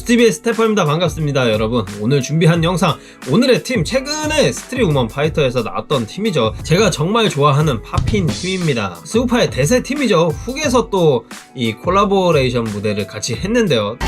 TV의 스태퍼입니다. 반갑습니다, 여러분. 오늘 준비한 영상, 오늘의 팀 최근에 스트리 우먼 파이터에서 나왔던 팀이죠. 제가 정말 좋아하는 파핀 팀입니다. 스우파의 대세 팀이죠. 훅에서 또 이 콜라보레이션 무대를 같이 했는데요.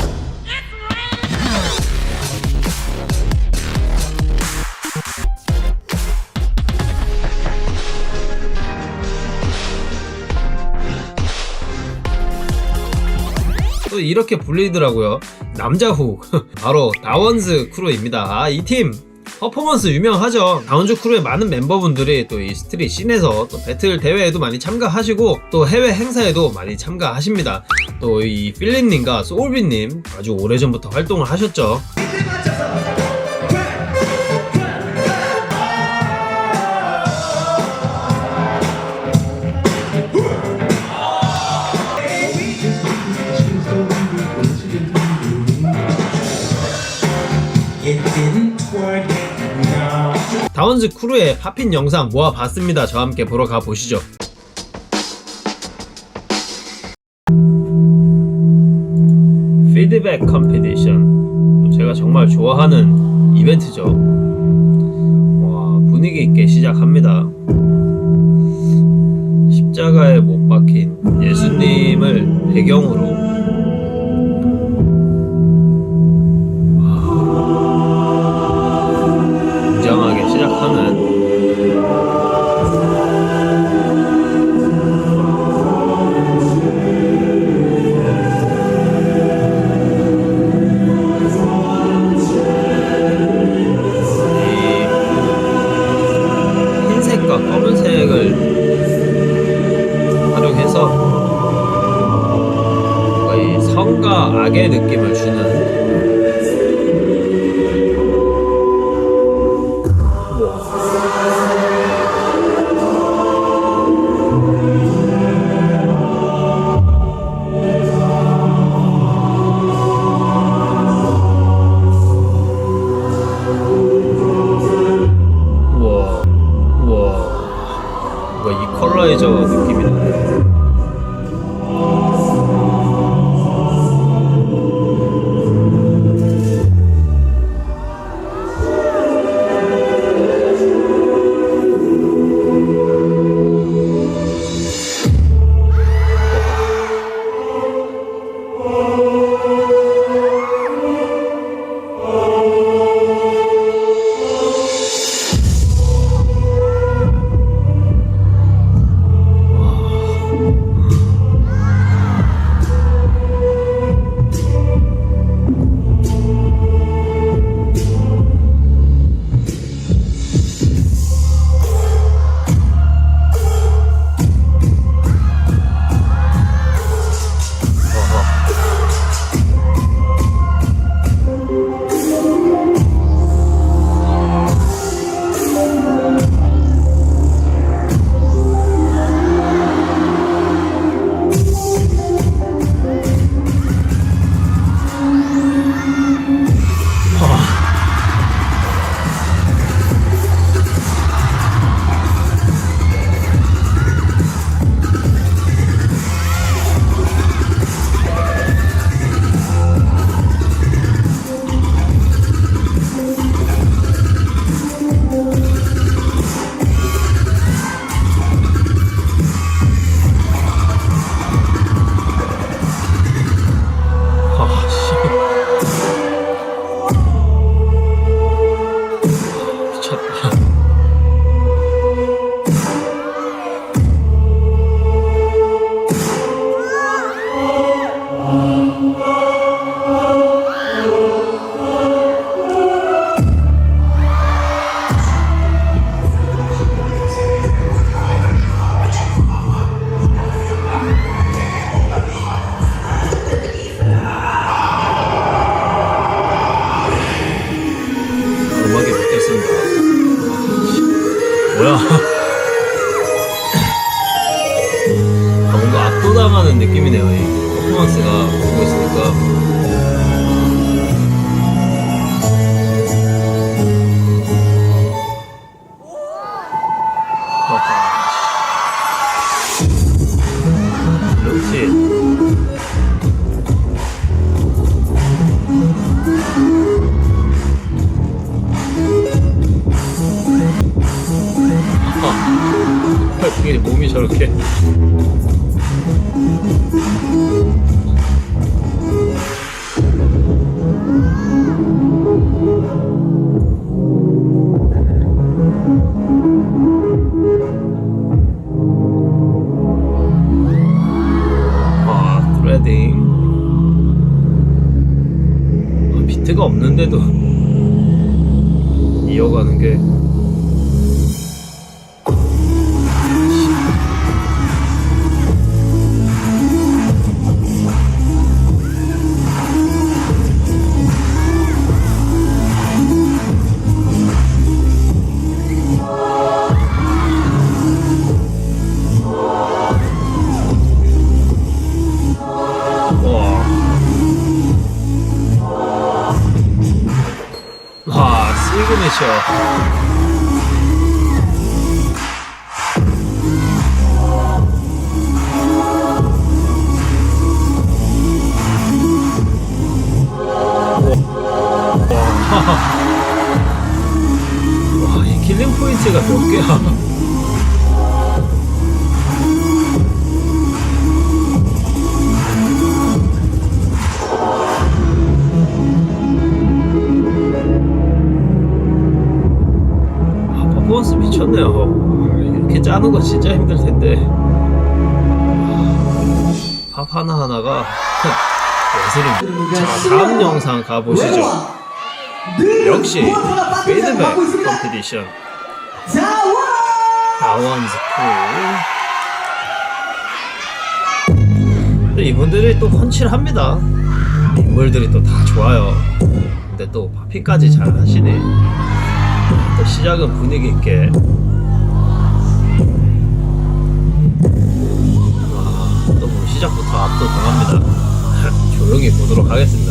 또 이렇게 불리더라고요. 남자후 바로 다원즈 크루입니다. 아, 이팀 퍼포먼스 유명하죠. 다운즈 크루의 많은 멤버분들이 또 이 스트릿 씬에서 또 배틀 대회에도 많이 참가하시고 또 해외 행사에도 많이 참가하십니다. 또 이 필린님과 소울빈님 아주 오래전부터 활동을 하셨죠. 다운즈 크루의 팝핀 영상 모아봤습니다. 저와 함께 보러 가보시죠. 피드백 컴피티션 제가 정말 좋아하는 이벤트죠. 와 분위기 있게 시작합니다. 십자가에 못 박힌 예수님을 배경으로 느낌을 주는 우와 우와. 뭔가 이 컬러이저 느낌이 나네 이어가는 게 와, 이 킬링 포인트가 몇 개야? 퍼포먼스 미쳤네요. 아, 이렇게 짜는 거 진짜 힘들 텐데. 팝 하나하나가 예술입니다. 자, 다음 영상 가보시죠. 역시 피드백 컴피티션 다원즈 쿨 근데 이분들이 또 펀치를 합니다 인물들이 또 다 좋아요 근데 또 파피까지 잘 하시네 또 시작은 분위기 있게. 와또 뭐 시작부터 압도당합니다. 조용히 보도록 하겠습니다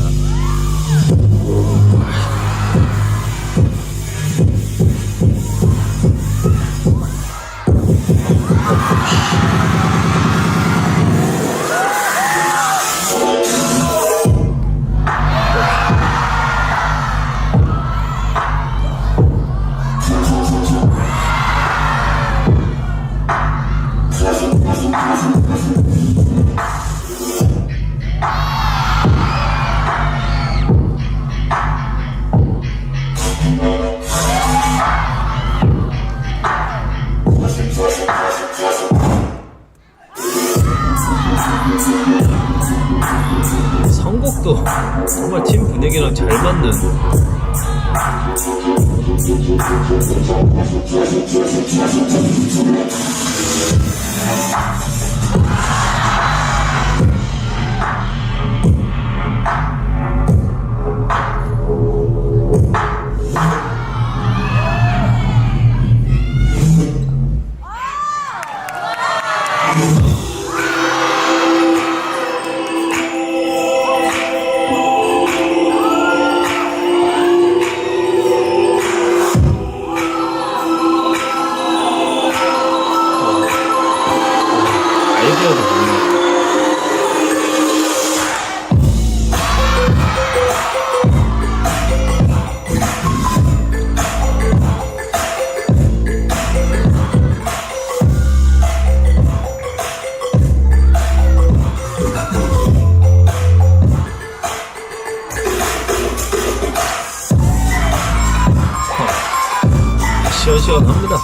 분위기랑 잘 맞는 시원시원합니다.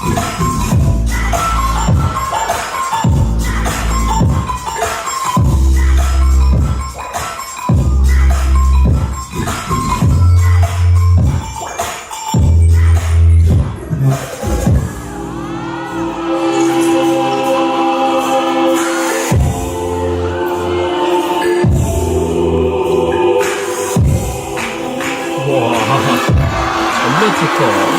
와 전면 특허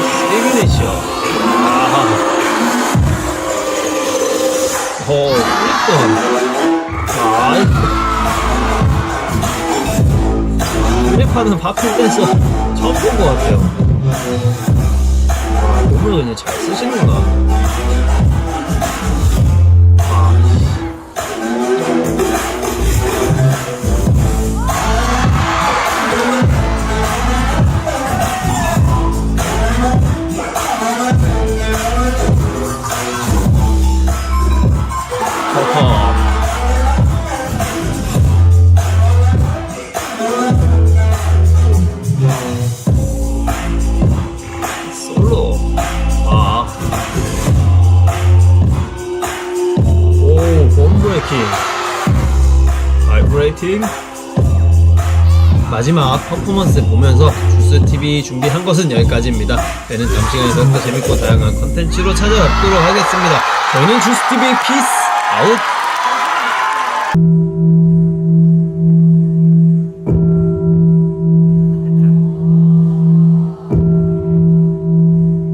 하는 바필 댄서 처음 본 것 같아요. 와 몸을 그냥 잘 쓰시는구나 마지막 퍼포먼스 보면서 주스TV 준비한 것은 여기까지입니다. 저는 다음 시간에 더욱더 재밌고 다양한 컨텐츠로 찾아뵙도록 하겠습니다. 저는 주스TV 피스 아웃!